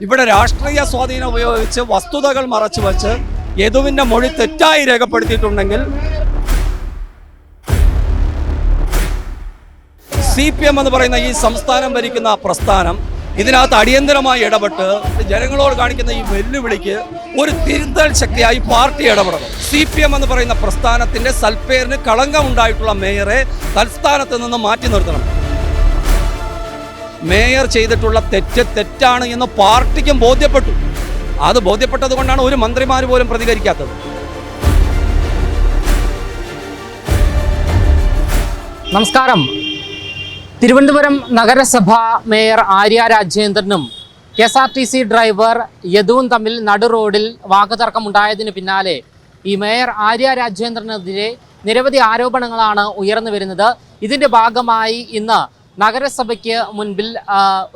ഇവിടെ രാഷ്ട്രീയ സ്വാധീനം ഉപയോഗിച്ച് വസ്തുതകൾ മറച്ചു വച്ച് യദുവിന്റെ മൊഴി തെറ്റായി രേഖപ്പെടുത്തിയിട്ടുണ്ടെങ്കിൽ സി പി എം എന്ന് പറയുന്ന ഈ സംസ്ഥാനം ഭരിക്കുന്ന പ്രസ്ഥാനം ഇതിനകത്ത് അടിയന്തരമായി ഇടപെട്ട് ജനങ്ങളോട് കാണിക്കുന്ന ഈ വെല്ലുവിളിക്ക് ഒരു തിരുത്തൽ ശക്തിയായി പാർട്ടി ഇടപെടണം. സി പി എം എന്ന് പറയുന്ന പ്രസ്ഥാനത്തിന്റെ സൽപ്പേരിന് കളങ്കമുണ്ടായിട്ടുള്ള മേയറെ തൽസ്ഥാനത്ത് നിന്ന് മാറ്റി നിർത്തണം. മേയർ ചെയ്തിട്ടുള്ള തെറ്റ് തെറ്റാണ് എന്ന് പാർട്ടിക്കും ബോധ്യപ്പെട്ടു. അത് ബോധ്യപ്പെട്ടത് കൊണ്ടാണ് ഒരു മന്ത്രിമാർ പോലും പ്രതികരിക്കാത്തത്. നമസ്കാരം. തിരുവനന്തപുരം നഗരസഭ mayor Arya രാജേന്ദ്രനും K S R T C driver യദുവും തമ്മിൽ നടു റോഡിൽ വാക്കുതർക്കമുണ്ടായതിന് പിന്നാലെ ഈ മേയർ ആര്യ രാജേന്ദ്രനെതിരെ നിരവധി ആരോപണങ്ങളാണ് ഉയർന്നു വരുന്നത്. ഇതിന്റെ ഭാഗമായി ഇന്ന് നഗരസഭയ്ക്ക് മുൻപിൽ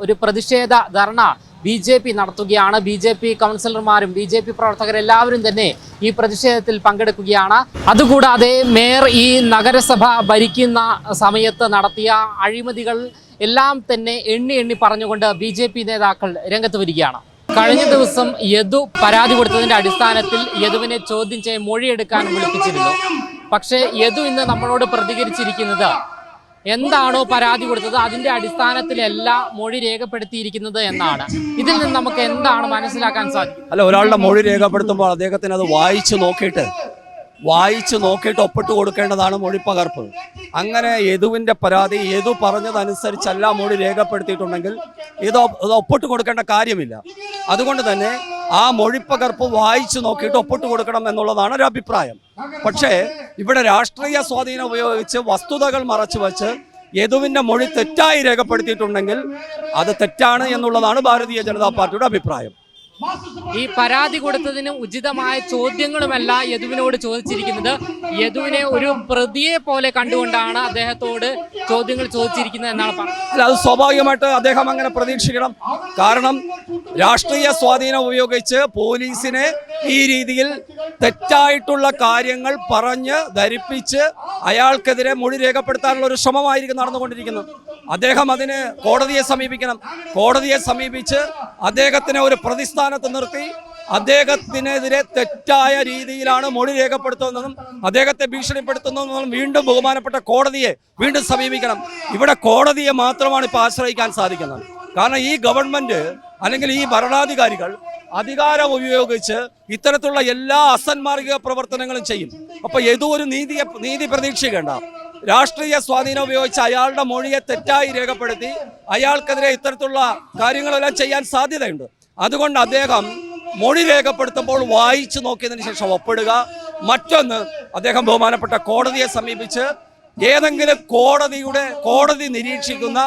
ഒരു പ്രതിഷേധ ധർണ ബി ജെ പി നടത്തുകയാണ്. ബി ജെ പി കൗൺസിലർമാരും ബി ജെ പി പ്രവർത്തകരെല്ലാവരും തന്നെ ഈ പ്രതിഷേധത്തിൽ പങ്കെടുക്കുകയാണ്. അതുകൂടാതെ മേയർ ഈ നഗരസഭ ഭരിക്കുന്ന സമയത്ത് നടത്തിയ അഴിമതികൾ എല്ലാം തന്നെ എണ്ണി എണ്ണി പറഞ്ഞുകൊണ്ട് ബി ജെ പി നേതാക്കൾ രംഗത്ത് വരികയാണ്. കഴിഞ്ഞ ദിവസം യദു പരാതി കൊടുത്തതിന്റെ അടിസ്ഥാനത്തിൽ യദുവിനെ ചോദ്യം ചെയ്ത് മൊഴിയെടുക്കാൻ വിളിപ്പിച്ചിരുന്നു. പക്ഷേ യദു ഇന്ന് നമ്മളോട് പ്രതികരിച്ചിരിക്കുന്നത് എന്താണോ പരാതി കൊടുത്തത് അതിന്റെ അടിസ്ഥാനത്തിലല്ല മൊഴി രേഖപ്പെടുത്തിയിരിക്കുന്നത് എന്നാണ്. ഇതിൽ നിന്ന് നമുക്ക് എന്താണ് മനസ്സിലാക്കാൻ സാധിക്കും? അല്ല ഒരാളുടെ മൊഴി രേഖപ്പെടുത്തുമ്പോൾ അദ്ദേഹത്തിന് അത് വായിച്ചു നോക്കിയിട്ട് വായിച്ചു നോക്കിയിട്ട് ഒപ്പിട്ട് കൊടുക്കേണ്ടതാണ് മൊഴി പകർപ്പ് അങ്ങനെ യദുവിന്റെ പരാതി യദു പറഞ്ഞതനുസരിച്ചല്ല മൊഴി രേഖപ്പെടുത്തിയിട്ടുണ്ടെങ്കിൽ ഇത് ഇത് ഒപ്പിട്ട് കൊടുക്കേണ്ട കാര്യമില്ല. അതുകൊണ്ട് തന്നെ ആ മൊഴിപ്പകർപ്പ് വായിച്ചു നോക്കിയിട്ട് ഒപ്പിട്ട് കൊടുക്കണം എന്നുള്ളതാണ് ഒരു അഭിപ്രായം പക്ഷേ ഇവിടെ രാഷ്ട്രീയ സ്വാധീനം ഉപയോഗിച്ച് വസ്തുതകൾ മറച്ചു വച്ച് യദുവിന്റെ മൊഴി തെറ്റായി രേഖപ്പെടുത്തിയിട്ടുണ്ടെങ്കിൽ അത് തെറ്റാണ് എന്നുള്ളതാണ് ഭാരതീയ ജനതാ പാർട്ടിയുടെ അഭിപ്രായം. ഈ പരാതി കൊടുത്തതിന് ഉചിതമായ ചോദ്യങ്ങളുമല്ല യദുവിനോട് ചോദിച്ചിരിക്കുന്നത്. യദുവിനെ ഒരു പ്രതിയെ പോലെ കണ്ടുകൊണ്ടാണ് അദ്ദേഹത്തോട് ചോദ്യങ്ങൾ ചോദിച്ചിരിക്കുന്നത് എന്നാണ് പറഞ്ഞത്. അത് സ്വാഭാവികമായിട്ട് അദ്ദേഹം അങ്ങനെ പ്രതീക്ഷിക്കണം. കാരണം രാഷ്ട്രീയ സ്വാധീനം ഉപയോഗിച്ച് പോലീസിനെ ഈ രീതിയിൽ തെറ്റായിട്ടുള്ള കാര്യങ്ങൾ പറഞ്ഞ് ധരിപ്പിച്ച് അയാൾക്കെതിരെ മൊഴി രേഖപ്പെടുത്താനുള്ള ഒരു ശ്രമമായിരിക്കും നടന്നുകൊണ്ടിരിക്കുന്നത്. അദ്ദേഹം അതിന് കോടതിയെ സമീപിക്കണം. കോടതിയെ സമീപിച്ച് അദ്ദേഹത്തിന് ഒരു പ്രതിസ്ഥാനത്ത് നിർത്തി അദ്ദേഹത്തിനെതിരെ തെറ്റായ രീതിയിലാണ് മൊഴി രേഖപ്പെടുത്തുന്നതും അദ്ദേഹത്തെ ഭീഷണിപ്പെടുത്തുന്നതെന്നും വീണ്ടും ബഹുമാനപ്പെട്ട കോടതിയെ വീണ്ടും സമീപിക്കണം. ഇവിടെ കോടതിയെ മാത്രമാണ് ഇപ്പോൾ ആശ്രയിക്കാൻ സാധിക്കുന്നത്. കാരണം ഈ ഗവൺമെന്റ് അല്ലെങ്കിൽ ഈ ഭരണാധികാരികൾ അധികാരം ഉപയോഗിച്ച് ഇത്തരത്തിലുള്ള എല്ലാ അസന്മാർഗിക പ്രവർത്തനങ്ങളും ചെയ്യും. അപ്പോൾ ഏതോ ഒരു നീതിയെ നീതി പ്രതീക്ഷിക്കേണ്ട. രാഷ്ട്രീയ സ്വാധീനം ഉപയോഗിച്ച് അയാളുടെ മൊഴിയെ തെറ്റായി രേഖപ്പെടുത്തി അയാൾക്കെതിരെ ഇത്തരത്തിലുള്ള കാര്യങ്ങളെല്ലാം ചെയ്യാൻ സാധ്യതയുണ്ട്. അതുകൊണ്ട് അദ്ദേഹം മൊഴി രേഖപ്പെടുത്തുമ്പോൾ വായിച്ചു നോക്കിയതിന് ശേഷം ഒപ്പിടുക. മറ്റൊന്ന് അദ്ദേഹം ബഹുമാനപ്പെട്ട കോടതിയെ സമീപിച്ച് ഏതെങ്കിലും കോടതിയുടെ കോടതി നിരീക്ഷിക്കുന്ന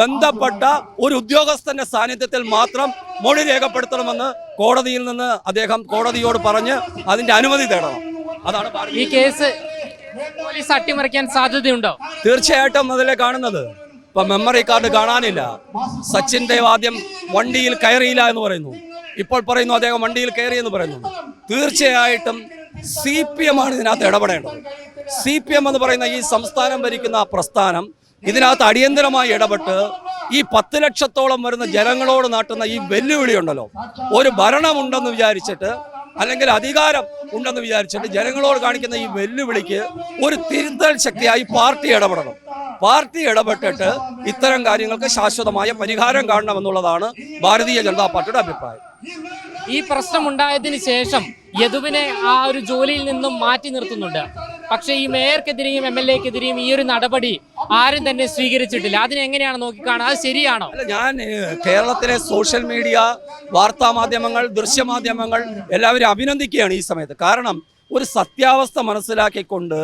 ബന്ധപ്പെട്ട ഒരു ഉദ്യോഗസ്ഥന്റെ സാന്നിധ്യത്തിൽ മാത്രം മൊഴി രേഖപ്പെടുത്തണമെന്ന് കോടതിയിൽ നിന്ന് അദ്ദേഹം കോടതിയോട് പറഞ്ഞ് അതിന്റെ അനുമതി തേടണം. അതാണ് ഈ കേസ് പോലീസ് അട്ടിമറിക്കാൻ സാധ്യതയുണ്ടോ? തീർച്ചയായിട്ടും അതിലെ കാണുന്നത്. ഇപ്പൊ മെമ്മറി കാർഡ് കാണാനില്ല. സച്ചിൻ ദേവ് ആദ്യം വണ്ടിയിൽ കയറിയില്ല എന്ന് പറയുന്നു. ഇപ്പോൾ പറയുന്നു അദ്ദേഹം വണ്ടിയിൽ കയറി എന്ന് പറയുന്നു. തീർച്ചയായിട്ടും സി പി എം ആണ് ഇതിനകത്ത് ഇടപെടേണ്ടത്. സി പി എം എന്ന് പറയുന്ന ഈ സംസ്ഥാനം ഭരിക്കുന്ന പ്രസ്ഥാനം ഇതിനകത്ത് അടിയന്തരമായി ഇടപെട്ട് ഈ പത്ത് ലക്ഷത്തോളം വരുന്ന ജനങ്ങളോട് നാട്ടുന്ന ഈ വെല്ലുവിളി ഉണ്ടല്ലോ ഒരു ഭരണമുണ്ടെന്ന് വിചാരിച്ചിട്ട് അല്ലെങ്കിൽ അധികാരം ഉണ്ടെന്ന് വിചാരിച്ചിട്ട് ജനങ്ങളോട് കാണിക്കുന്ന ഈ വെല്ലുവിളിക്ക് ഒരു തിരുത്തൽ ശക്തിയായി പാർട്ടി ഇടപെടണം. പാർട്ടി ഇടപെട്ടിട്ട് ഇത്തരം കാര്യങ്ങൾക്ക് ശാശ്വതമായ പരിഹാരം കാണണമെന്നുള്ളതാണ് ഭാരതീയ ജനതാ പാർട്ടിയുടെ അഭിപ്രായം. ഈ പ്രശ്നം ഉണ്ടായതിനു ശേഷം യദുവിനെ ആ ഒരു ജോലിയിൽ നിന്നും മാറ്റി നിർത്തുന്നുണ്ട്. പക്ഷേ ഈ മേയർക്കെതിരെയും എം എൽ എക്കെതിരെയും ഈ ഒരു നടപടി ആരും തന്നെ സ്വീകരിച്ചിട്ടില്ല. അതിനെങ്ങനെയാണ് നോക്കിക്കാണുക അത് ശരിയാണോ? ഞാൻ കേരളത്തിലെ സോഷ്യൽ മീഡിയ വാർത്താ മാധ്യമങ്ങൾ ദൃശ്യമാധ്യമങ്ങൾ എല്ലാവരും അഭിനന്ദിക്കുകയാണ് ഈ സമയത്ത്. കാരണം ഒരു സത്യാവസ്ഥ മനസ്സിലാക്കിക്കൊണ്ട്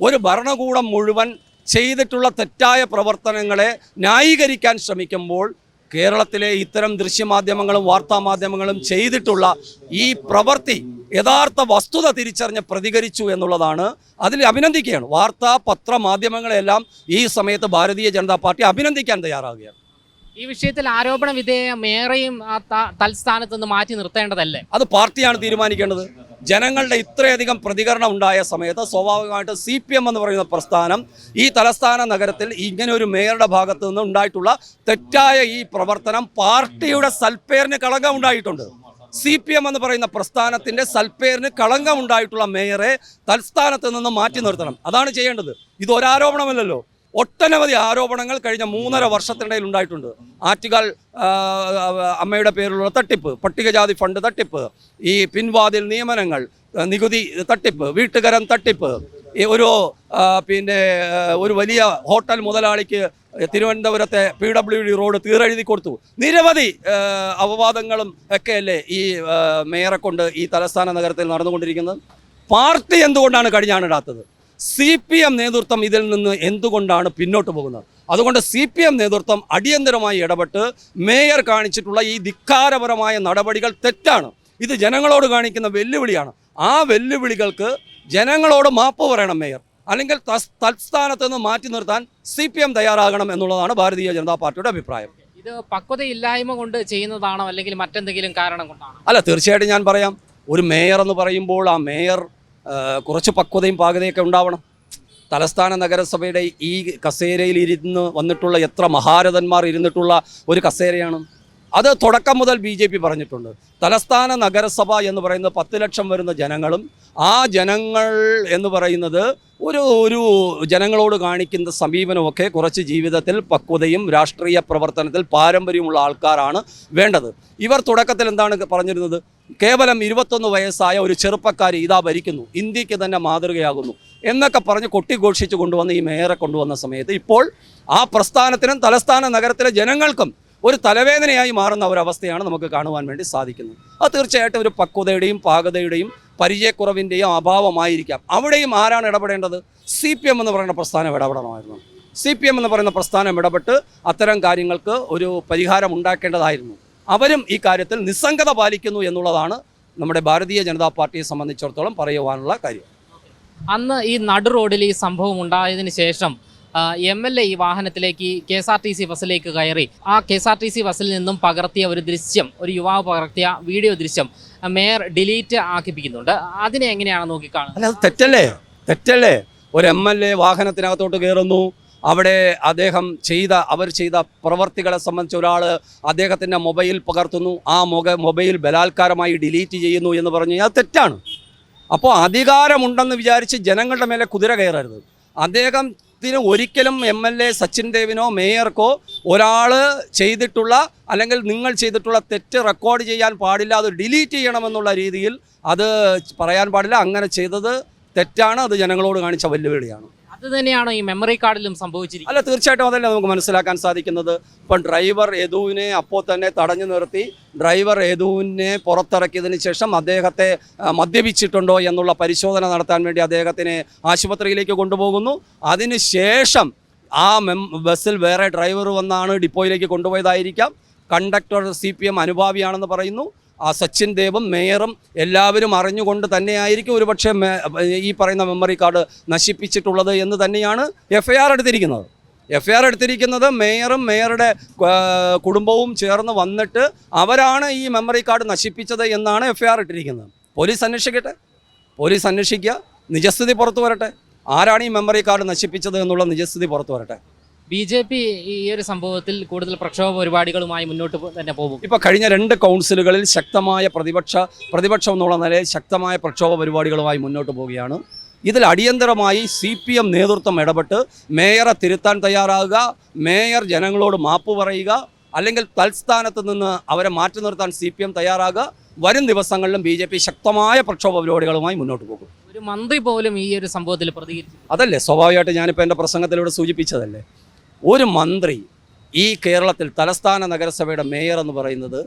ഒരു ഭരണകൂടം മുഴുവൻ ചെയ്തിട്ടുള്ള തെറ്റായ പ്രവർത്തനങ്ങളെ ന്യായീകരിക്കാൻ ശ്രമിക്കുമ്പോൾ കേരളത്തിലെ ഇത്തരം ദൃശ്യമാധ്യമങ്ങളും വാർത്താമാധ്യമങ്ങളും ചെയ്തിട്ടുള്ള ഈ പ്രവൃത്തി യഥാർത്ഥ വസ്തുത തിരിച്ചറിഞ്ഞ് പ്രതികരിച്ചു എന്നുള്ളതാണ് അതിൽ അഭിനന്ദിക്കുകയാണ്. വാർത്താ പത്ര മാധ്യമങ്ങളെല്ലാം ഈ സമയത്ത് ഭാരതീയ ജനതാ പാർട്ടി അഭിനന്ദിക്കാൻ തയ്യാറാകുകയാണ്. ഈ വിഷയത്തിൽ ആരോപണ വിധേയ മേയറെയും തൽസ്ഥാനത്ത് നിന്ന് മാറ്റി നിർത്തേണ്ടതല്ലേ? അത് പാർട്ടിയാണ് തീരുമാനിക്കേണ്ടത്. ജനങ്ങളുടെ ഇത്രയധികം പ്രതികരണം ഉണ്ടായ സമയത്ത് സ്വാഭാവികമായിട്ട് സി പി എം എന്ന് പറയുന്ന പ്രസ്ഥാനം ഈ തലസ്ഥാന നഗരത്തിൽ ഇങ്ങനെ ഒരു മേയറുടെ ഭാഗത്ത് നിന്ന് ഉണ്ടായിട്ടുള്ള തെറ്റായ ഈ പ്രവർത്തനം പാർട്ടിയുടെ സൽപ്പേരിന് കളങ്കം ഉണ്ടായിട്ടുണ്ട്. സി പി എം എന്ന് പറയുന്ന പ്രസ്ഥാനത്തിന്റെ സൽപ്പേരിന് കളങ്കം ഉണ്ടായിട്ടുള്ള മേയറെ തൽസ്ഥാനത്ത് നിന്ന് മാറ്റി നിർത്തണം. അതാണ് ചെയ്യേണ്ടത്. ഇത് ഒരാരോപണമല്ലല്ലോ ഒട്ടനവധി ആരോപണങ്ങൾ കഴിഞ്ഞ മൂന്നര വർഷത്തിനിടയിൽ ഉണ്ടായിട്ടുണ്ട്. ആറ്റുകാൽ അമ്മയുടെ പേരിലുള്ള തട്ടിപ്പ് പട്ടികജാതി ഫണ്ട് തട്ടിപ്പ് ഈ പിൻവാതിൽ നിയമനങ്ങൾ നികുതി തട്ടിപ്പ് വീട്ടുകരം തട്ടിപ്പ് ഒരു പിന്നെ ഒരു വലിയ ഹോട്ടൽ മുതലാളിക്ക് തിരുവനന്തപുരത്തെ പി ഡബ്ല്യു ഡി റോഡ് തീരെഴുതി കൊടുത്തു. നിരവധി അപവാദങ്ങളും ഒക്കെയല്ലേ ഈ മേയറെ കൊണ്ട് ഈ തലസ്ഥാന നഗരത്തിൽ നടന്നുകൊണ്ടിരിക്കുന്നത്? പാർട്ടി എന്തുകൊണ്ടാണ് കടിഞ്ഞാണിടാത്തത്? സി പി എം നേതൃത്വം ഇതിൽ നിന്ന് എന്തുകൊണ്ടാണ് പിന്നോട്ട് പോകുന്നത്? അതുകൊണ്ട് സി പി എം നേതൃത്വം അടിയന്തരമായി ഇടപെട്ട് മേയർ കാണിച്ചിട്ടുള്ള ഈ ധിക്കാരപരമായ നടപടികൾ തെറ്റാണ്. ഇത് ജനങ്ങളോട് കാണിക്കുന്ന വെല്ലുവിളിയാണ്. ആ വെല്ലുവിളികൾക്ക് ജനങ്ങളോട് മാപ്പ് പറയണം മേയർ. അല്ലെങ്കിൽ തത്സ്ഥാനത്ത് നിന്ന് മാറ്റി നിർത്താൻ സി പി എം തയ്യാറാകണം എന്നുള്ളതാണ് ഭാരതീയ ജനതാ പാർട്ടിയുടെ അഭിപ്രായം. ഇത് പക്വതയില്ലായ്മ കൊണ്ട് ചെയ്യുന്നതാണോ? അല്ലെങ്കിൽ മറ്റെന്തെങ്കിലും കാരണം കൊണ്ടാണോ? അല്ല തീർച്ചയായിട്ടും ഞാൻ പറയാം. ഒരു മേയർ എന്ന് പറയുമ്പോൾ ആ മേയർ കുറച്ച് പക്വതയും പാകതയൊക്കെ ഉണ്ടാവണം. തലസ്ഥാന നഗരസഭയുടെ ഈ കസേരയിൽ ഇരുന്ന് വന്നിട്ടുള്ള എത്ര മഹാരഥന്മാർ ഇരുന്നിട്ടുള്ള ഒരു കസേരയാണ്. അത് തുടക്കം മുതൽ ബി ജെ പി പറഞ്ഞിട്ടുണ്ട്. തലസ്ഥാന നഗരസഭ എന്ന് പറയുന്നത് പത്ത് ലക്ഷം വരുന്ന ജനങ്ങളും ആ ജനങ്ങൾ എന്ന് പറയുന്നത് ഒരു ഒരു ജനങ്ങളോട് കാണിക്കുന്ന സമീപനമൊക്കെ കുറച്ച് ജീവിതത്തിൽ പക്വതയും രാഷ്ട്രീയ പ്രവർത്തനത്തിൽ പാരമ്പര്യമുള്ള ആൾക്കാരാണ് വേണ്ടത്. ഇവർ തുടക്കത്തിൽ എന്താണ് പറഞ്ഞിരുന്നത്? കേവലം ഇരുപത്തൊന്ന് വയസ്സായ ഒരു ചെറുപ്പക്കാരി ഇതാ ഭരിക്കുന്നു. ഇന്ത്യയ്ക്ക് തന്നെ മാതൃകയാകുന്നു. എന്നൊക്കെ പറഞ്ഞ് കൊട്ടിഘോഷിച്ച് കൊണ്ടുവന്ന ഈ മേയറെ കൊണ്ടുവന്ന സമയത്ത് ഇപ്പോൾ ആ പ്രസ്ഥാനത്തിനും തലസ്ഥാന നഗരത്തിലെ ജനങ്ങൾക്കും ഒരു തലവേദനയായി മാറുന്ന ഒരവസ്ഥയാണ് നമുക്ക് കാണുവാൻ വേണ്ടി സാധിക്കുന്നത്. അത് തീർച്ചയായിട്ടും ഒരു പക്വതയുടെയും പാകതയുടെയും പരിചയക്കുറവിന്റെയും അഭാവമായിരിക്കാം. അവിടെയും ആരാണ് ഇടപെടേണ്ടത്? സി പി എം എന്ന് പറയുന്ന പ്രസ്ഥാനം ഇടപെടണമായിരുന്നു. സി പി എം എന്ന് പറയുന്ന പ്രസ്ഥാനം ഇടപെട്ട് അത്തരം കാര്യങ്ങൾക്ക് ഒരു പരിഹാരം ഉണ്ടാക്കേണ്ടതായിരുന്നു. അവരും ഈ കാര്യത്തിൽ നിസ്സംഗത പാലിക്കുന്നു എന്നുള്ളതാണ് നമ്മുടെ ഭാരതീയ ജനതാ പാർട്ടിയെ സംബന്ധിച്ചിടത്തോളം പറയുവാനുള്ള കാര്യം. അന്ന് ഈ നടു റോഡിൽ ഈ സംഭവം ഉണ്ടായതിനു ശേഷം എം എൽ എ ഈ വാഹനത്തിലേക്ക് K S R T C ബസ്സിലേക്ക് കയറി. ആ K S R T C ബസ്സിൽ നിന്നും പകർത്തിയ ഒരു ദൃശ്യം ഒരു യുവാവ് പകർത്തിയ വീഡിയോ ദൃശ്യം മേയർ ഡിലീറ്റ് ആക്കിപ്പിക്കുന്നുണ്ട്. അതിനെ എങ്ങനെയാണ് നോക്കിക്കാണുന്നത്? അല്ല അത് തെറ്റല്ലേ? തെറ്റല്ലേ? ഒരു എം എൽ എ വാഹനത്തിനകത്തോട്ട് കയറുന്നു അവിടെ അദ്ദേഹം ചെയ്ത അവർ ചെയ്ത പ്രവർത്തികളെ സംബന്ധിച്ച് ഒരാൾ അദ്ദേഹത്തിന്റെ മൊബൈൽ പകർത്തുന്നു. ആ മൊബ മൊബൈൽ ബലാത്കാരമായി ഡിലീറ്റ് ചെയ്യുന്നു എന്ന് പറഞ്ഞു അത് തെറ്റാണ്. അപ്പോൾ അധികാരമുണ്ടെന്ന് വിചാരിച്ച് ജനങ്ങളുടെ മേലെ കുതിര കയറരുത്. അദ്ദേഹത്തിന് ഒരിക്കലും എം എൽ എ സച്ചിൻ ദേവിനോ മേയർക്കോ ഒരാൾ ചെയ്തിട്ടുള്ള അല്ലെങ്കിൽ നിങ്ങൾ ചെയ്തിട്ടുള്ള തെറ്റ് റെക്കോർഡ് ചെയ്യാൻ പാടില്ല അത് ഡിലീറ്റ് ചെയ്യണമെന്നുള്ള രീതിയിൽ അത് പറയാൻ പാടില്ല. അങ്ങനെ ചെയ്തത് തെറ്റാണ് അത് ജനങ്ങളോട് കാണിച്ച വെല്ലുവിളിയാണ്. അത് തന്നെയാണോ ഈ മെമ്മറി കാർഡിലും സംഭവിച്ചിരിക്കുന്നത്? അല്ല തീർച്ചയായിട്ടും അതല്ലേ നമുക്ക് മനസ്സിലാക്കാൻ സാധിക്കുന്നത്. ഇപ്പം ഡ്രൈവർ യദുവിനെ അപ്പോൾ തന്നെ തടഞ്ഞു നിർത്തി. ഡ്രൈവർ യദുവിനെ പുറത്തിറക്കിയതിന് ശേഷം അദ്ദേഹത്തെ മദ്യപിച്ചിട്ടുണ്ടോ എന്നുള്ള പരിശോധന നടത്താൻ വേണ്ടി അദ്ദേഹത്തിനെ ആശുപത്രിയിലേക്ക് കൊണ്ടുപോകുന്നു. അതിനുശേഷം ആ മെം ബസ്സിൽ വേറെ ഡ്രൈവർ വന്നാണ് ഡിപ്പോയിലേക്ക് കൊണ്ടുപോയതായിരിക്കാം. കണ്ടക്ടർ സി പി എം അനുഭാവിയാണെന്ന് പറയുന്നു. ആ സച്ചിൻ ദേവും മേയറും എല്ലാവരും അറിഞ്ഞുകൊണ്ട് തന്നെയായിരിക്കും ഒരുപക്ഷെ ഈ പറയുന്ന മെമ്മറി കാർഡ് നശിപ്പിച്ചിട്ടുള്ളത് എന്ന് തന്നെയാണ് എഫ് എടുത്തിരിക്കുന്നത്. എഫ് ഐ ആർ എടുത്തിരിക്കുന്നത് മേയറും മേയറുടെ കുടുംബവും ചേർന്ന് വന്നിട്ട് അവരാണ് ഈ മെമ്മറി കാർഡ് നശിപ്പിച്ചത് എന്നാണ് എഫ് ഐ ആർ ഇട്ടിരിക്കുന്നത്. പോലീസ് അന്വേഷിക്കട്ടെ. പോലീസ് അന്വേഷിക്കുക. നിജസ്ഥിതി പുറത്തു വരട്ടെ. ആരാണ് ഈ മെമ്മറി കാർഡ് നശിപ്പിച്ചത് എന്നുള്ള നിജസ്ഥിതി പുറത്തു വരട്ടെ. ബി ജെ പി ഈ ഒരു സംഭവത്തിൽ കൂടുതൽ പ്രക്ഷോഭ പരിപാടികളുമായി മുന്നോട്ട് തന്നെ പോകും. ഇപ്പോൾ കഴിഞ്ഞ രണ്ട് കൗൺസിലുകളിൽ ശക്തമായ പ്രതിപക്ഷ പ്രതിപക്ഷം എന്നുള്ള നിലയിൽ ശക്തമായ പ്രക്ഷോഭ പരിപാടികളുമായി മുന്നോട്ട് പോവുകയാണ്. ഇതിൽ അടിയന്തരമായി സി പി എം നേതൃത്വം ഇടപെട്ട് മേയറെ തിരുത്താൻ തയ്യാറാകുക മേയർ ജനങ്ങളോട് മാപ്പ് പറയുക അല്ലെങ്കിൽ തൽസ്ഥാനത്ത് നിന്ന് അവരെ മാറ്റി നിർത്താൻ സി പി എം തയ്യാറാകുക. വരും ദിവസങ്ങളിലും ബി ജെ പി ശക്തമായ പ്രക്ഷോഭ പരിപാടികളുമായി മുന്നോട്ട് പോകും. ഒരു മന്ത്രി പോലും ഈ ഒരു സംഭവത്തിൽ പ്രതികരിച്ചു അതല്ലേ? സ്വാഭാവികമായിട്ട് ഞാനിപ്പോൾ എന്റെ പ്രസംഗത്തിലൂടെ സൂചിപ്പിച്ചതല്ലേ? ഒരു മന്ത്രി ഈ കേരളത്തിൽ തലസ്ഥാന നഗരസഭയുടെ മേയർ എന്ന് പറയുന്നത്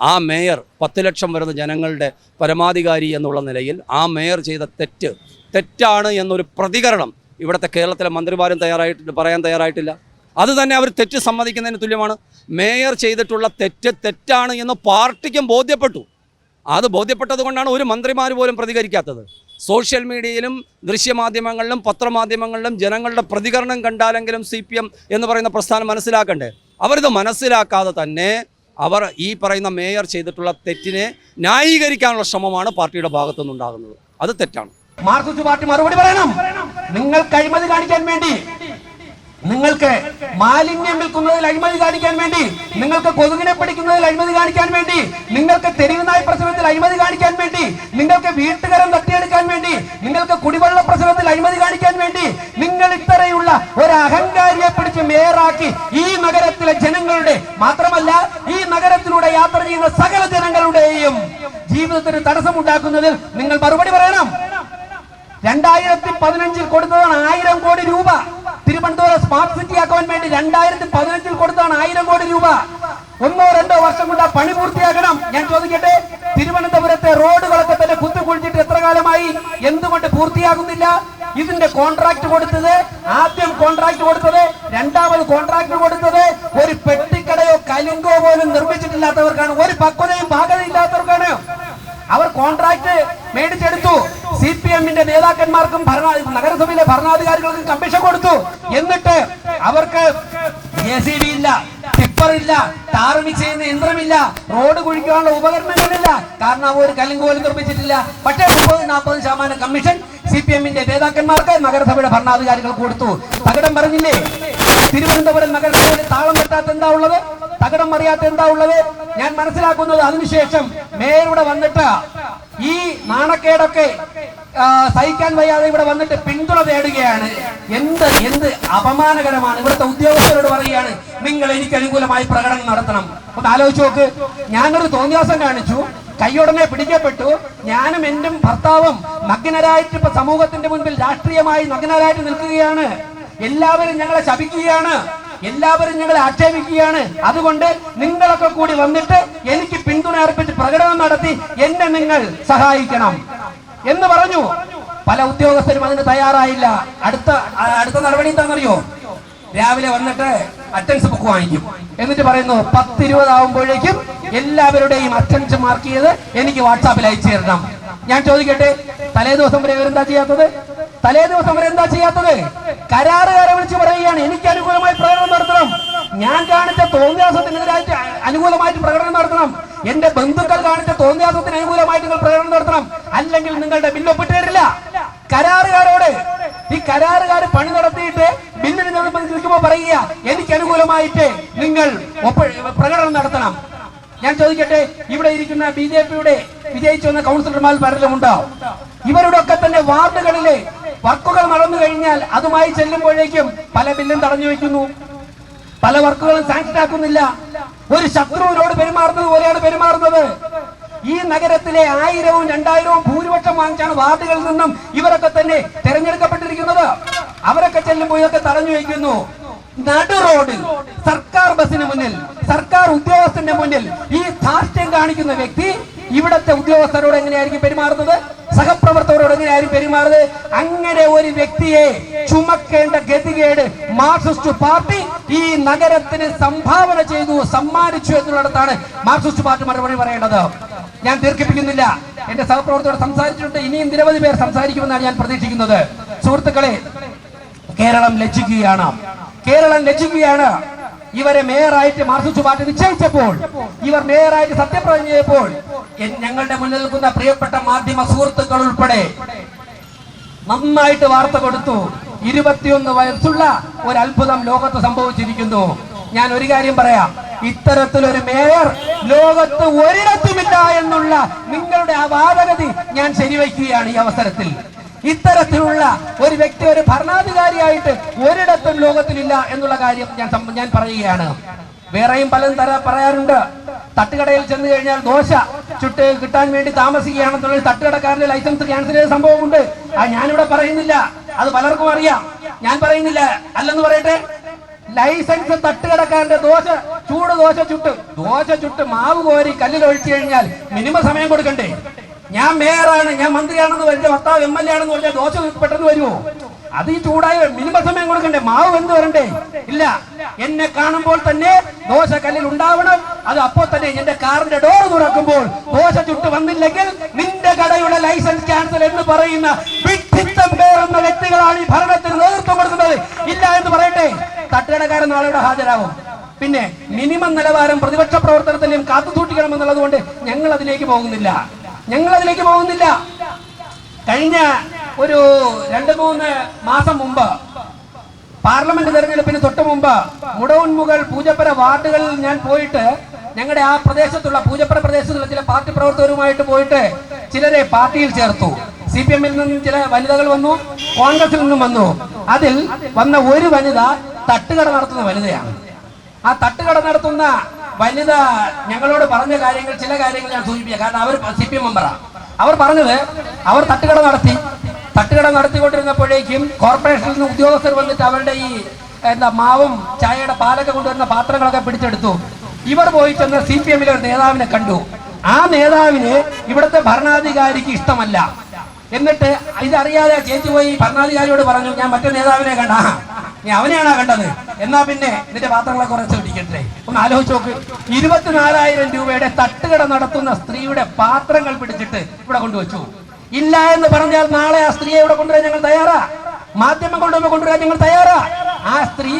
ആ മേയർ പത്ത് ലക്ഷം വരുന്ന ജനങ്ങളുടെ പരമാധികാരി എന്നുള്ള നിലയിൽ ആ മേയർ ചെയ്ത തെറ്റ് തെറ്റാണ് എന്നൊരു പ്രതികരണം ഇവിടുത്തെ കേരളത്തിലെ മന്ത്രിമാരും തയ്യാറായിട്ട് പറയാൻ തയ്യാറായിട്ടില്ല. അത് തന്നെ അവർ തെറ്റ് സമ്മതിക്കുന്നതിന് തുല്യമാണ്. മേയർ ചെയ്തിട്ടുള്ള തെറ്റ് തെറ്റാണ് എന്ന് പാർട്ടിക്കും ബോധ്യപ്പെട്ടു. അത് ബോധ്യപ്പെട്ടത് കൊണ്ടാണ് ഒരു മന്ത്രിമാർ പോലും പ്രതികരിക്കാത്തത്. സോഷ്യൽ മീഡിയയിലും ദൃശ്യമാധ്യമങ്ങളിലും പത്രമാധ്യമങ്ങളിലും ജനങ്ങളുടെ പ്രതികരണം കണ്ടാലെങ്കിലും സി എന്ന് പറയുന്ന പ്രസ്ഥാനം മനസ്സിലാക്കണ്ടേ? അവരിത് മനസ്സിലാക്കാതെ തന്നെ അവർ ഈ പറയുന്ന മേയർ ചെയ്തിട്ടുള്ള തെറ്റിനെ ന്യായീകരിക്കാനുള്ള ശ്രമമാണ് പാർട്ടിയുടെ ഭാഗത്തുനിന്നുണ്ടാകുന്നത് അത് തെറ്റാണ്. മാർക്സിസ്റ്റ് പാർട്ടി മറുപടി പറയണം. നിങ്ങൾക്ക് അഴിമതി കാണിക്കാൻ വേണ്ടി. നിങ്ങൾക്ക് മാലിന്യം വിൽക്കുന്നതിൽ അഴിമതി കാണിക്കാൻ വേണ്ടി നിങ്ങൾക്ക് കൊതുകിനെ പിടിക്കുന്നതിൽ അഴിമതി കാണിക്കാൻ വേണ്ടി നിങ്ങൾക്ക് തെരുവുനായ പ്രശ്നത്തിൽ അഴിമതി കാണിക്കാൻ വേണ്ടി നിങ്ങൾക്ക് വീട്ടുകരം തട്ടിയെടുക്കാൻ വേണ്ടി നിങ്ങൾക്ക് കുടിവെള്ള പ്രശ്നത്തിൽ അഴിമതി കാണിക്കാൻ വേണ്ടി നിങ്ങൾ ഇത്തരയുള്ള ഒരു അഹങ്കാരിയെ പിടിച്ച് മേയറാക്കി ഈ നഗരത്തിലെ ജനങ്ങളുടെ മാത്രമല്ല ഈ നഗരത്തിലൂടെ യാത്ര ചെയ്യുന്ന സകല ജനങ്ങളുടെയും ജീവിതത്തിന് തടസ്സമുണ്ടാക്കുന്നതിൽ നിങ്ങൾ മറുപടി പറയണം. രണ്ടായിരത്തി പതിനഞ്ചിൽ കൊടുത്തതാണ് ആയിരം കോടി രൂപ. തിരുവനന്തപുരം സ്മാർട്ട് സിറ്റി ആക്കാൻ വേണ്ടി രണ്ടായിരത്തി പതിനഞ്ചിൽ കൊടുത്താണ് ആയിരം കോടി രൂപ. ഒന്നോ രണ്ടോ വർഷം കൊണ്ട് പണി പൂർത്തിയാക്കണം. ഞാൻ ചോദിക്കട്ടെ തിരുവനന്തപുരത്തെ റോഡുകളൊക്കെ തന്നെ കുത്തു കുഴിച്ചിട്ട് എത്ര കാലമായി? എന്തുകൊണ്ട് പൂർത്തിയാകുന്നില്ല? ഇതിന്റെ കോൺട്രാക്ട് കൊടുത്തത് ആദ്യം കോൺട്രാക്ട് കൊടുത്തത് രണ്ടാമത് കോൺട്രാക്ട് കൊടുത്തത് ഒരു പെട്ടിക്കടയോ കലുങ്കോ പോലും നിർമ്മിച്ചിട്ടില്ലാത്തവർക്കാണ്. ഒരു പക്വതയും ഭാഗതയില്ലാത്തവർക്കാണ് അവർ കോൺട്രാക്ട് മേടിച്ചെടുത്തു. സി പി എമ്മിന്റെ നേതാക്കന്മാർക്കും ഭരണ നഗരസഭയിലെ ഭരണാധികാരികൾക്കും കമ്മീഷൻ കൊടുത്തു. എന്നിട്ട് അവർക്ക് എ സി ബി ഇല്ല ടിപ്പർ ഇല്ല ടാർമി ചെയ്യുന്ന യന്ത്രമില്ല റോഡ് കുഴിക്കാനുള്ള ഉപകരണങ്ങളില്ല. കാരണം അവർ കല്ലിങ്ക് പോലും നിർമ്മിച്ചിട്ടില്ല. പക്ഷേ മുപ്പത് നാൽപ്പത് ശതമാനം കമ്മീഷൻ സി പി എമ്മിന്റെ നേതാക്കന്മാർക്ക് നഗരസഭയുടെ ഭരണാധികാരികൾ കൊടുത്തു. തകടം പറഞ്ഞില്ലേ? തിരുവനന്തപുരം നഗരസഭയിൽ താളം കെട്ടാത്ത എന്താ ഉള്ളത്? തകടം അറിയാത്ത എന്താ ഉള്ളത്? ഞാൻ മനസ്സിലാക്കുന്നത് അതിനുശേഷം മേയർ ഇവിടെ വന്നിട്ട് ഈ നാണക്കേടൊക്കെ സഹിക്കാൻ വയ്യാതെ ഇവിടെ വന്നിട്ട് പിന്തുണ തേടുകയാണ്. എന്ത് എന്ത് അപമാനകരമാണ്. ഇവിടുത്തെ ഉദ്യോഗസ്ഥരോട് പറയുകയാണ് നിങ്ങൾ എനിക്ക് അനുകൂലമായി പ്രകടനം നടത്തണം. ഒന്ന് ആലോചിച്ച് നോക്ക്. ഞാനൊരു തോന്നിയാസം കാണിച്ചു. കൈയുടനെ പിടിക്കപ്പെട്ടു. ഞാനും എന്റെ ഭർത്താവും നഗ്നരായിട്ട് ഇപ്പൊ സമൂഹത്തിന്റെ മുൻപിൽ രാഷ്ട്രീയമായി നഗ്നരായിട്ട് നിൽക്കുകയാണ്. എല്ലാവരും ഞങ്ങളെ ശപിക്കുകയാണ്. എല്ലാവരും ഞങ്ങളെ ആക്ഷേപിക്കുകയാണ്. അതുകൊണ്ട് നിങ്ങളൊക്കെ കൂടി വന്നിട്ട് എനിക്ക് പിന്തുണ അർപ്പിച്ച് പ്രകടനം നടത്തി എന്നെ നിങ്ങൾ സഹായിക്കണം. എന്ന് പറഞ്ഞു. പല ഉദ്യോഗസ്ഥരും അതിന് തയ്യാറായില്ല. അടുത്ത അടുത്ത നടപടി എന്താണെന്നറിയോ? രാവിലെ വന്നിട്ട് അറ്റൻസ് ബുക്ക് വാങ്ങിക്കും. എന്നിട്ട് പറയുന്നു പത്തിരുപതാവുമ്പോഴേക്കും എല്ലാവരുടെയും അറ്റൻസ് മാർക്ക് ചെയ്ത് എനിക്ക് വാട്സാപ്പിൽ അയച്ചു തരണം. ഞാൻ ചോദിക്കട്ടെ തലേ ദിവസം വരെ ഇവരെന്താ ചെയ്യാത്തത്? തലേ ദിവസം വരെ എന്താ ചെയ്യാത്തത്? കരാറുകാരെ വിളിച്ച് പറയുകയാണ് എനിക്ക് അനുകൂലമായി പ്രകടനം നടത്തണം. ഞാൻ കാണിച്ച തോന്നിയാസത്തിനെതിരായിട്ട് അനുകൂലമായിട്ട് പ്രകടനം നടത്തണം. എന്റെ ബന്ധുക്കൾ കാണിച്ച തോന്നിയാസത്തിന് അനുകൂലമായിട്ട് നിങ്ങൾ പ്രകടനം നടത്തണം. അല്ലെങ്കിൽ നിങ്ങളുടെ ബില്ല് ഒപ്പിട്ടേരില്ല കരാറുകാരോട് ഈ കരാറുകാർ പണി നടത്തിയിട്ട് ബില്ലിന് നിൽക്കുമ്പോൾ പറയുക എനിക്ക് അനുകൂലമായിട്ട് നിങ്ങൾ പ്രകടനം നടത്തണം. ഞാൻ ചോദിക്കട്ടെ ഇവിടെ ഇരിക്കുന്ന ബി ജെ പിയുടെ വിജയിച്ചു വന്ന കൗൺസിലർമാർ പലരും ഉണ്ടോ? ഇവരുടെ ഒക്കെ തന്നെ വാർഡുകളിലെ വർക്കുകൾ നടന്നു കഴിഞ്ഞാൽ അതുമായി ചെല്ലുമ്പോഴേക്കും പല ബില്ലും തടഞ്ഞു വെക്കുന്നു പല വർക്കുകളും സാങ്ഷൻ ആക്കുന്നില്ല. ഒരു ശത്രുവിനോട് പെരുമാറുന്നത് പോലെയാണ് പെരുമാറുന്നത്. ഈ നഗരത്തിലെ ആയിരവും രണ്ടായിരവും ഭൂരിപക്ഷം വാങ്ങിച്ചാണ് വാർഡുകളിൽ നിന്നും ഇവരൊക്കെ തന്നെ തെരഞ്ഞെടുക്കപ്പെട്ടിരിക്കുന്നത്. അവരൊക്കെ ചെല്ലുമ്പോൾ ഇതൊക്കെ തടഞ്ഞു വയ്ക്കുന്നു. നടു റോഡിൽ സർക്കാർ ബസിന് മുന്നിൽ സർക്കാർ ഉദ്യോഗസ്ഥന്റെ മുന്നിൽ ഈ ധാർഷ്ട്യം കാണിക്കുന്ന വ്യക്തി ഇവിടത്തെ ഉദ്യോഗസ്ഥരോട് എങ്ങനെയായിരിക്കും പെരുമാറുന്നത്? സഹപ്രവർത്തകരോട് എങ്ങനെയായിരിക്കും പെരുമാറുന്നത്? അങ്ങനെ ഒരു വ്യക്തിയെ ചുമക്കേണ്ട ഗതികേട് മാർക്സിസ്റ്റ് പാർട്ടി ഈ നഗരത്തിന് സംഭാവന ചെയ്തു സമ്മാനിച്ചു എന്നുള്ളിടത്താണ് മാർക്സിസ്റ്റ് പാർട്ടി മറുപടി പറയേണ്ടത്. ഞാൻ ദീർഘിപ്പിക്കുന്നില്ല. എന്റെ സഹപ്രവർത്തകരോട് സംസാരിച്ചിട്ടുണ്ട്. ഇനിയും നിരവധി പേർ സംസാരിക്കുമെന്നാണ് ഞാൻ പ്രതീക്ഷിക്കുന്നത്. സുഹൃത്തുക്കളെ കേരളം ലജ്ജിക്കുകയാണ്. കേരളം ലജ്ജിക്കുകയാണ്. ഇവരെ മേയറായിട്ട് മാർസിച്ചു പാർട്ടി നിശ്ചയിച്ചപ്പോൾ ഇവർ മേയറായിട്ട് സത്യപ്രതിജ്ഞ ചെയ്തപ്പോൾ ഞങ്ങളുടെ മുന്നിൽ നിൽക്കുന്ന പ്രിയപ്പെട്ട മാധ്യമ സുഹൃത്തുക്കൾ ഉൾപ്പെടെ നന്നായിട്ട് വാർത്ത കൊടുത്തു. ഇരുപത്തിയൊന്ന് വയസ്സുള്ള ഒരു അത്ഭുതം ലോകത്ത് സംഭവിച്ചിരിക്കുന്നു. ഞാൻ ഒരു കാര്യം പറയാം. ഇത്തരത്തിലൊരു മേയർ ലോകത്ത് ഒരിടത്തുമില്ല എന്നുള്ള നിങ്ങളുടെ ആ വാദഗതി ഞാൻ ശരിവയ്ക്കുകയാണ് ഈ അവസരത്തിൽ. ഇത്തരത്തിലുള്ള ഒരു വ്യക്തി ഒരു ഭരണാധികാരിയായിട്ട് ഒരിടത്തും ലോകത്തിലില്ല എന്നുള്ള കാര്യം ഞാൻ ഞാൻ പറയുകയാണ്. വേറെയും പലതും തര പറയാറുണ്ട്. തട്ടുകടയിൽ ചെന്ന് കഴിഞ്ഞാൽ ദോശ ചുട്ട് കിട്ടാൻ വേണ്ടി താമസിക്കുകയാണെന്നുള്ള തട്ടുകടക്കാരന്റെ ലൈസൻസ് ക്യാൻസൽ ചെയ്ത സംഭവമുണ്ട്. അത് ഞാനിവിടെ പറയുന്നില്ല. അത് പലർക്കും അറിയാം. ഞാൻ പറയുന്നില്ല. അല്ലെന്ന് പറയട്ടെ. ലൈസൻസ് തട്ടുകടക്കാരന്റെ ദോശ ചൂട് ദോശ ചുട്ട് ദോശ ചുട്ട് മാവ് കോരി കല്ലിൽ ഒഴിച്ചു കഴിഞ്ഞാൽ മിനിമം സമയം കൊടുക്കണ്ടേ? ഞാൻ മേയറാണ് ഞാൻ മന്ത്രിയാണെന്ന് എന്റെ ഭർത്താവ് എം എൽ എ ആണെന്ന് പറഞ്ഞാൽ ദോശ പെട്ടെന്ന് വരുമോ? അത് ഈ ചൂടായ മിനിമം സമയം കൊടുക്കണ്ടേ? മാവ് എന്ത് വരണ്ടേ? ഇല്ല. എന്നെ കാണുമ്പോൾ തന്നെ ദോശ കല്ലിൽ ഉണ്ടാവണം. അത് അപ്പോൾ തന്നെ എന്റെ കാറിന്റെ ഡോർ തുറക്കുമ്പോൾ ദോശ ചുട്ട് വന്നില്ലെങ്കിൽ നിന്റെ കടയുടെ ലൈസൻസ് ക്യാൻസൽ എന്ന് പറയുന്ന വിഡ്ഢിത്തം പേറുന്ന വ്യക്തികളാണ് ഈ ഭരണത്തിന് നേതൃത്വം കൊടുക്കുന്നത്. ഇല്ല എന്ന് പറയട്ടെ. തട്ടുകടക്കാരൻ നാളെ ഹാജരാകും പിന്നെ മിനിമം നിലവാരം പ്രതിപക്ഷ പ്രവർത്തനത്തിലും കാത്തു സൂക്ഷിക്കണമെന്നുള്ളത് കൊണ്ട് ഞങ്ങൾ അതിലേക്ക് പോകുന്നില്ല. ഞങ്ങൾ അതിലേക്ക് പോകുന്നില്ല. കഴിഞ്ഞ ഒരു രണ്ട് മൂന്ന് മാസം മുമ്പ് പാർലമെന്റ് തെരഞ്ഞെടുപ്പിന് തൊട്ട് മുമ്പ് മുടവുൺമുകൾ പൂജപ്പുര വാർഡുകളിൽ ഞാൻ പോയിട്ട് ഞങ്ങളുടെ ആ പ്രദേശത്തുള്ള പൂജപ്പുര പ്രദേശത്തുള്ള ചില പാർട്ടി പ്രവർത്തകരുമായിട്ട് പോയിട്ട് ചിലരെ പാർട്ടിയിൽ ചേർത്തു. സി പി എമ്മിൽ നിന്നും ചില വനിതകൾ വന്നു കോൺഗ്രസിൽ നിന്നും വന്നു. അതിൽ വന്ന ഒരു വനിത തട്ടുകട നടത്തുന്ന വനിതയാണ്. ആ തട്ടുകട നടത്തുന്ന വനിത ഞങ്ങളോട് പറഞ്ഞ കാര്യങ്ങൾ ചില കാര്യങ്ങൾ ഞാൻ സൂചിപ്പിക്കാം. കാരണം അവർ സി പി എം മെമ്പറാണ് അവർ പറഞ്ഞത് അവർ തട്ടുകട നടത്തി. തട്ടുകട നടത്തിക്കൊണ്ടിരുന്നപ്പോഴേക്കും കോർപ്പറേഷനിൽ നിന്ന് ഉദ്യോഗസ്ഥർ വന്നിട്ട് അവരുടെ ഈ എന്താ മാവും ചായയുടെ പാലൊക്കെ കൊണ്ടുവരുന്ന പാത്രങ്ങളൊക്കെ പിടിച്ചെടുത്തു. ഇവർ പോയി ചെന്ന സി പി എമ്മിലെ ഒരു നേതാവിനെ കണ്ടു. ആ നേതാവിന് ഇവിടുത്തെ ഭരണാധികാരിക്ക് ഇഷ്ടമല്ല. എന്നിട്ട് ഇതറിയാതെ ചേച്ചി പോയി ഭരണാധികാരിയോട് പറഞ്ഞു ഞാൻ മറ്റേ നേതാവിനെ കണ്ട. "ആ, നീ അവനെയാണോ കണ്ടത്. എന്നാ പിന്നെ നിന്റെ പാത്രങ്ങളെ കുറച്ച് പിടിക്കട്ടെ. ഒന്ന് ആലോചിച്ച് നോക്ക്. ഇരുപത്തിനാലായിരം രൂപയുടെ തട്ടുകട നടത്തുന്ന സ്ത്രീയുടെ പാത്രങ്ങൾ പിടിച്ചിട്ട് ഇവിടെ കൊണ്ടുവച്ചു. ഇല്ല എന്ന് പറഞ്ഞാൽ നാളെ ആ സ്ത്രീയെ ഇവിടെ കൊണ്ടുവരാൻ ഞങ്ങൾ തയ്യാറാ. മാധ്യമം കൊണ്ടുവന്ന് കൊണ്ടുവരാൻ ഞങ്ങൾ തയ്യാറാ. ആ സ്ത്രീ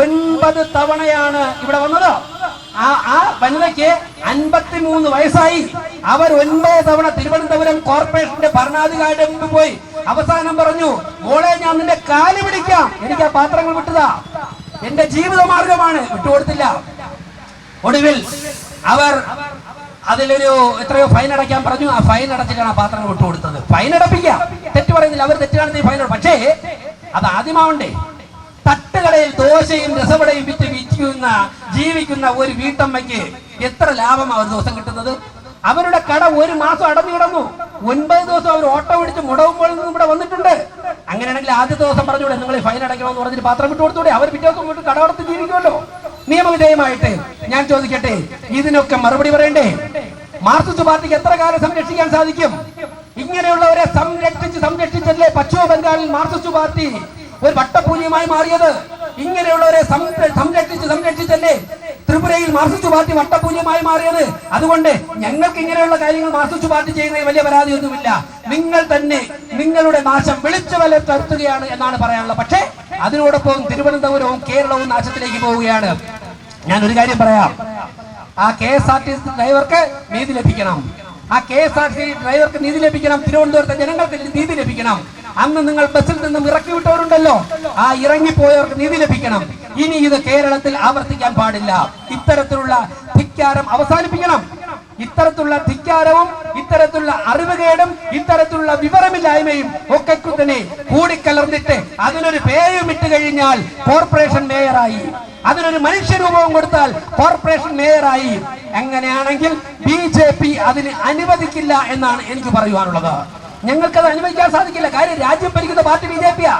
ഒൻപത് തവണയാണ് ഇവിടെ വന്നത്. ആ ആ വനിതയ്ക്ക് അൻപത്തിമൂന്ന് വയസ്സായി. അവർ ഒൻപത് തവണ തിരുവനന്തപുരം കോർപ്പറേഷന്റെ ഭരണാധികാരിയുടെ മുമ്പ് പോയി അവസാനം പറഞ്ഞു മോളെ ഞാൻ നിന്റെ കാൽ പിടിക്കാം. എനിക്ക് ആ പാത്രങ്ങൾ വിട്ടതാ. എന്റെ ജീവിത മാർഗമാണ് വിട്ടുകൊടുത്തില്ല. ഒടുവിൽ അവർ അതിലൊരു എത്രയോ ഫൈൻ അടയ്ക്കാൻ പറഞ്ഞു. ആ ഫൈൻ അടച്ചിട്ടാണ് ആ പാത്രങ്ങൾ വിട്ടുകൊടുത്തത്. ഫൈൻ അടപ്പിക്കാം തെറ്റ് പറയുന്നില്ല. അവർ തെറ്റാണെന്ന് ഫൈൻ പക്ഷേ അത് ആദ്യമാവണ്ടേ. തട്ടുകടയിൽ ദോശയും രസവടയും വിറ്റ് വിൽക്കുന്ന ജീവിക്കുന്ന ഒരു വീട്ടമ്മയ്ക്ക് എത്ര ലാഭമാണ് ഒരു ദിവസം കിട്ടുന്നത്? അവരുടെ കട ഒരു മാസം അടഞ്ഞു കിടന്നു. ഒൻപത് ദിവസം അവർ ഓട്ടോ പിടിച്ച് മുടവുമ്പോൾ നിന്നും ഇവിടെ വന്നിട്ടുണ്ട്. അങ്ങനെയാണെങ്കിൽ ആദ്യ ദിവസം പറഞ്ഞൂടെ നിങ്ങൾ ഫൈൻ അടയ്ക്കണമെന്ന് പറഞ്ഞിട്ട് പാത്രം വിട്ടു കൊടുത്തൂടെ അവർ പിറ്റേ ദിവസം വീട്ടിൽ കട അടച്ച് ജീവിക്കുമല്ലോ. നിയമവിധേയമായിട്ട് ഞാൻ ചോദിക്കട്ടെ ഇതിനൊക്കെ മറുപടി പറയണ്ടേ? മാർക്സിസ്റ്റ് പാർട്ടിക്ക് എത്ര കാലം സംരക്ഷിക്കാൻ സാധിക്കും? ഇങ്ങനെയുള്ളവരെ സംരക്ഷിച്ച് സംരക്ഷിച്ചല്ലേ പശ്ചിമ ബംഗാളിൽ മാർക്സിസ്റ്റ് പാർട്ടി ഒരു വട്ടപൂജ്യമായി മാറിയത്? ഇങ്ങനെയുള്ളവരെ സംര- സംരക്ഷിച്ച് സംരക്ഷിച്ചല്ലേ ത്രിപുരയിൽ മാർസിസ്റ്റ് പാർട്ടി വട്ടപൂജ്യമായി മാറിയത്. അതുകൊണ്ട് ഞങ്ങൾക്ക് ഇങ്ങനെയുള്ള കാര്യങ്ങൾ മാർസിസ്റ്റ് പാർട്ടി ചെയ്യുന്നതിൽ വലിയ പരാതിയൊന്നുമില്ല. നിങ്ങൾ തന്നെ നിങ്ങളുടെ നാശം വിളിച്ചു വല തരുത്തുകയാണ് എന്നാണ് പറയാനുള്ളത്. പക്ഷേ അതിനോടൊപ്പം തിരുവനന്തപുരവും കേരളവും നാശത്തിലേക്ക് പോവുകയാണ്. ഞാൻ ഒരു കാര്യം പറയാം. ആ കെ എസ് ആർ ടി ഡ്രൈവർക്ക് നീതി ലഭിക്കണം. ആ കെ എസ് ആർ ടി ഡ്രൈവർക്ക് നീതി ലഭിക്കണം. തിരുവനന്തപുരത്തെ ജനങ്ങൾക്ക് നീതി ലഭിക്കണം. അന്ന് നിങ്ങൾ ബസ്സിൽ നിന്നും ഇറക്കി വിട്ടവരുണ്ടല്ലോ ആ ഇറങ്ങിപ്പോയവർക്ക് നീതി ലഭിക്കണം. ഇനി ഇത് കേരളത്തിൽ ആവർത്തിക്കാൻ പാടില്ല. ഇത്തരത്തിലുള്ള ധിക്കാരം അവസാനിപ്പിക്കണം. ഇത്തരത്തിലുള്ള ധിക്കാരവും ഇത്തരത്തിലുള്ള അറിവുകേടും ഇത്തരത്തിലുള്ള വിവരമില്ലായ്മയും ഒക്കെ തന്നെ കൂടിക്കലർന്നിട്ട് അതിനൊരു പേരും ഇട്ട് കഴിഞ്ഞാൽ കോർപ്പറേഷൻ മേയറായി. അതിനൊരു മനുഷ്യരൂപവും കൊടുത്താൽ കോർപ്പറേഷൻ മേയറായി. എങ്ങനെയാണെങ്കിൽ ബി ജെ പി അതിന് അനുവദിക്കില്ല എന്നാണ് എനിക്ക് പറയുവാനുള്ളത്. ഞങ്ങൾക്കത് അനുവദിക്കാൻ സാധിക്കില്ല. കാര്യം രാജ്യം ഭരിക്കുന്ന പാർട്ടി ബി ജെ പിയാ.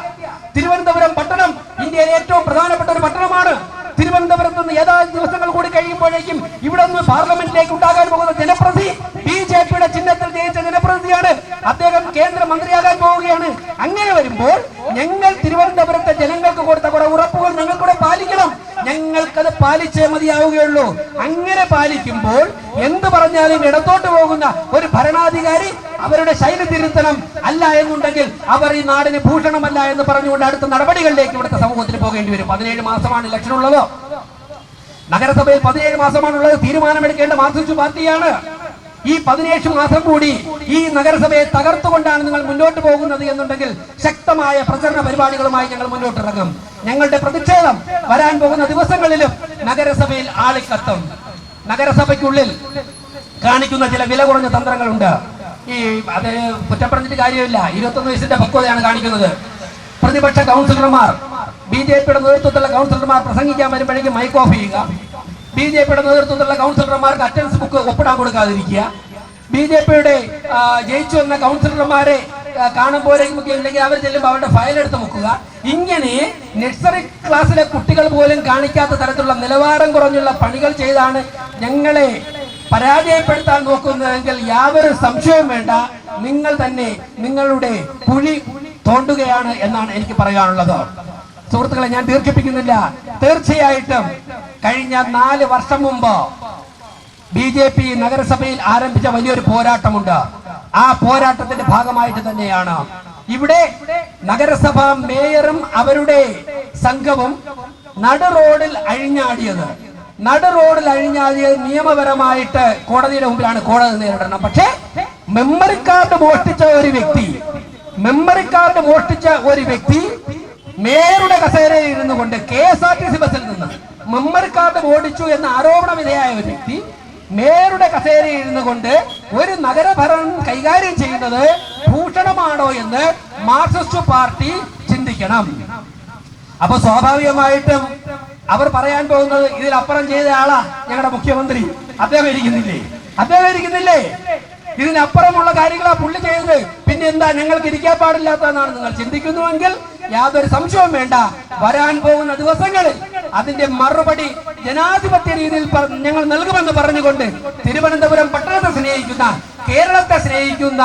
തിരുവനന്തപുരം പട്ടണം ഇന്ത്യയിലെ ഏറ്റവും പ്രധാനപ്പെട്ട ഒരു പട്ടണമാണ്. തിരുവനന്തപുരത്ത് നിന്ന് ഏതാനും ദിവസങ്ങൾ കൂടി കഴിയുമ്പോഴേക്കും ഇവിടെ നിന്ന് പാർലമെന്റിലേക്ക് ഉണ്ടാകാൻ പോകുന്ന ജനപ്രതി ബി ജെ പിയുടെ ചിഹ്നത്തിൽ ജയിച്ച ജനപ്രതിയാണ്. അദ്ദേഹം കേന്ദ്ര മന്ത്രിയാകാൻ പോവുകയാണ്. അങ്ങനെ വരുമ്പോൾ ഞങ്ങൾ തിരുവനന്തപുരത്തെ ജനങ്ങൾക്ക് കൊടുത്ത കുറെ ഉറപ്പുകൾ ഞങ്ങൾക്കൂടെ പാലിക്കണം. ഞങ്ങൾക്കത് പാലിച്ചേ മതിയാവുകയുള്ളൂ. അങ്ങനെ പാലിക്കുമ്പോൾ എന്ത് പറഞ്ഞാലും ഇടത്തോട്ട് പോകുന്ന ഒരു ഭരണാധികാരി അവരുടെ ശൈലി തിരുത്തണം അല്ല എന്നുണ്ടെങ്കിൽ അവർ ഈ നാടിന് ഭൂഷണമല്ല എന്ന് പറഞ്ഞുകൊണ്ട് അടുത്ത നടപടികളിലേക്ക് ഇവിടുത്തെ സമൂഹത്തിന് പോകേണ്ടി വരും. പതിനേഴ് മാസമാണ് ഇലക്ഷൻ ഉള്ളത് നഗരസഭയിൽ പതിനേഴ് മാസമാണുള്ളത്. തീരുമാനമെടുക്കേണ്ട മാർക്സിസ്റ്റ് പാർട്ടിയാണ്. ഈ പതിനേഴ് മാസം കൂടി ഈ നഗരസഭയെ തകർത്തുകൊണ്ടാണ് നിങ്ങൾ മുന്നോട്ട് പോകുന്നത് എന്നുണ്ടെങ്കിൽ ശക്തമായ പ്രചരണ പരിപാടികളുമായി ഞങ്ങൾ മുന്നോട്ടിറങ്ങും. ഞങ്ങളുടെ പ്രതിഷേധം വരാൻ പോകുന്ന ദിവസങ്ങളിലും നഗരസഭയിൽ ആളിക്കത്തും. നഗരസഭയ്ക്കുള്ളിൽ കാണിക്കുന്ന ചില വില കുറഞ്ഞ തന്ത്രങ്ങളുണ്ട്. ഈ അത് പറഞ്ഞിട്ട് കാര്യമില്ല. ഇരുപത്തൊന്ന് വയസ്സിന്റെ പക്വതയാണ് കാണിക്കുന്നത്. പ്രതിപക്ഷ കൗൺസിലർമാർ ബി ജെ പിയുടെ നേതൃത്വത്തിലുള്ള കൗൺസിലർമാർ പ്രസംഗിക്കാൻ വരുമ്പോഴേക്കും മൈക്ക് ഓഫ് ചെയ്യുക. ബി ജെ പിയുടെ നേതൃത്വത്തിലുള്ള കൗൺസിലർമാർക്ക് അറ്റൻഡൻസ് ബുക്ക് ഒപ്പിടാൻ കൊടുക്കാതിരിക്കുക. ബി ജെ പിയുടെ ജയിച്ചു വന്ന കൗൺസിലർമാരെ കാണുമ്പോഴേക്ക് ഒക്കെ ഇല്ലെങ്കിൽ അവർ ചെല്ലുമ്പോൾ അവരുടെ ഫയൽ എടുത്ത് മുക്കുക ഇങ്ങനെ നഴ്സറി ക്ലാസ്സിലെ കുട്ടികൾ പോലും കാണിക്കാത്ത തരത്തിലുള്ള നിലവാരം കുറഞ്ഞുള്ള പണികൾ ചെയ്താണ് ഞങ്ങളെ പരാജയപ്പെടുത്താൻ നോക്കുന്നതെങ്കിൽ യാതൊരു സംശയവും വേണ്ട. നിങ്ങൾ തന്നെ നിങ്ങളുടെ കുഴി തോണ്ടുകയാണ് എന്നാണ് എനിക്ക് പറയാനുള്ളത്. സുഹൃത്തുക്കളെ ഞാൻ ദീർഘിപ്പിക്കുന്നില്ല. തീർച്ചയായിട്ടും കഴിഞ്ഞ നാല് വർഷം മുമ്പ് ബി ജെ പി നഗരസഭയിൽ ആരംഭിച്ച വലിയൊരു പോരാട്ടമുണ്ട്. ആ പോരാട്ടത്തിന്റെ ഭാഗമായിട്ട് തന്നെയാണ്. ഇവിടെ നഗരസഭ മേയറും അവരുടെ സംഘവും നടു റോഡിൽ അഴിഞ്ഞാടിയത്. നട റോഡിൽ അഴിഞ്ഞാടിയത് നിയമപരമായിട്ട് കോടതിയുടെ മുമ്പിലാണ് കോടതി നേരിടണം പക്ഷേ മെമ്മറി കാർഡ് മോഷ്ടിച്ച ഒരു വ്യക്തി മെമ്മറി കാർഡ് മോഷ്ടിച്ച ഒരു വ്യക്തി മേയറുടെ കസേരയിൽ ഇരുന്നു കൊണ്ട് K S R T C ബസ്സിൽ നിന്ന് മെമ്മറി കാർഡ് ഓടിച്ചു എന്ന ആരോപണ വിധേയായ ഒരു വ്യക്തി മേയറുടെ കസേരയിൽ ഇരുന്നു കൊണ്ട് ഒരു നഗരഭരണം കൈകാര്യം ചെയ്യുന്നത് ഭൂഷണമാണോ എന്ന് മാർക്സിസ്റ്റ് പാർട്ടി ചിന്തിക്കണം. അപ്പൊ സ്വാഭാവികമായിട്ടും അവർ പറയാൻ പോകുന്നത് ഇതിലപ്പുറം ചെയ്ത ആളാ ഞങ്ങളുടെ മുഖ്യമന്ത്രി. അദ്ദേഹം ഇരിക്കുന്നില്ലേ? അദ്ദേഹം ഇരിക്കുന്നില്ലേ? ഇതിനപ്പുറമുള്ള കാര്യങ്ങളാ പുള്ളി ചെയ്തത് പിന്നെ എന്താ ഞങ്ങൾക്ക് ഇരിക്കാൻ പാടില്ലാത്തതെന്നാണ് നിങ്ങൾ ചിന്തിക്കുന്നുവെങ്കിൽ യാതൊരു സംശയവും വേണ്ട. വരാൻ പോകുന്ന ദിവസങ്ങളിൽ അതിന്റെ മറുപടി ജനാധിപത്യ രീതിയിൽ ഞങ്ങൾ നൽകുമെന്ന് പറഞ്ഞുകൊണ്ട് തിരുവനന്തപുരം പട്ടണത്തെ സ്നേഹിക്കുന്ന കേരളത്തെ സ്നേഹിക്കുന്ന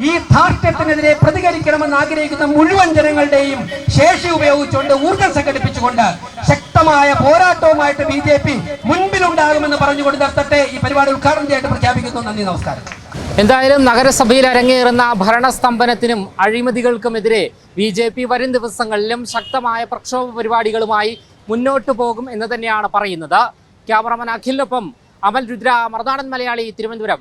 ഈ ധാർഷ്ട്യത്തിനെതിരെ പ്രതികരിക്കണമെന്ന് ആഗ്രഹിക്കുന്ന മുഴുവൻ ജനങ്ങളുടെയും ശേഷി ഉപയോഗിച്ചുകൊണ്ട് ഊർജം സംഘടിപ്പിച്ചുകൊണ്ട് ശക്തമായ പോരാട്ടവുമായിട്ട് ബി ജെ പി മുൻപിലുണ്ടാകുമെന്ന് പറഞ്ഞുകൊണ്ട് നിർത്തട്ടെ. ഈ പരിപാടി ഉദ്ഘാടനം ചെയ്യാൻ പ്രഖ്യാപിക്കുന്നു. നന്ദി നമസ്കാരം. എന്തായാലും നഗരസഭയിൽ അരങ്ങേറുന്ന ഭരണസ്തംഭനത്തിനും അഴിമതികൾക്കുമെതിരെ ബി ജെ പി വരും ദിവസങ്ങളിലും ശക്തമായ പ്രക്ഷോഭ പരിപാടികളുമായി മുന്നോട്ടു പോകും എന്ന് തന്നെയാണ് പറയുന്നത്. ക്യാമറമാൻ അഖിലിനൊപ്പം അമൽ രുദ്ര മറുനാടൻ മലയാളി തിരുവനന്തപുരം.